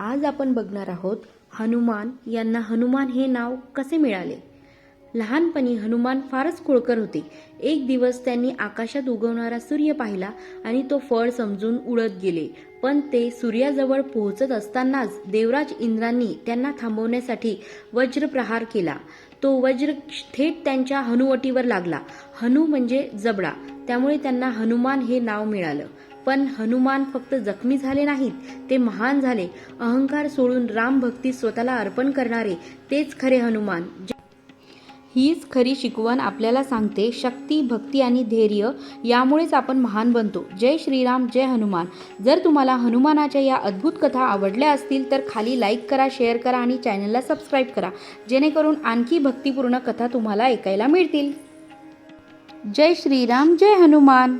आज आपण बघणार आहोत हनुमान यांना हनुमान हे नाव कसे मिळाले? लहानपणी हनुमान फारच खोळकर होते. एक दिवस त्यांनी आकाशात उगवणारा सूर्य पाहिला आणि तो फळ समजून उडत गेले. पण ते सूर्याजवळ पोहोचत असतानाच देवराज इंद्रांनी त्यांना थांबवण्यासाठी वज्रप्रहार केला. तो वज्र थेट त्यांच्या हनुवटीवर लागला. हनु म्हणजे जबडा. त्यामुळे त्यांना हनुमान हे नाव मिळालं. पण हनुमान फक्त जखमी झाले नाहीत ते महान झाले. अहंकार सोडून राम भक्ती स्वतःला अर्पण करणारे तेच खरे हनुमान. हीच खरी शिकवण आपल्याला सांगते शक्ती भक्ती आणि धैर्य यामुळेच आपण महान बनतो. जय श्रीराम जय हनुमान. जर तुम्हाला हनुमानाच्या या अद्भुत कथा आवडल्या असतील तर खाली लाईक करा शेअर करा आणि चॅनलला सबस्क्राईब करा. जेणेकरून आणखी भक्तिपूर्ण कथा तुम्हाला ऐकायला मिळतील. जय श्रीराम जय हनुमान.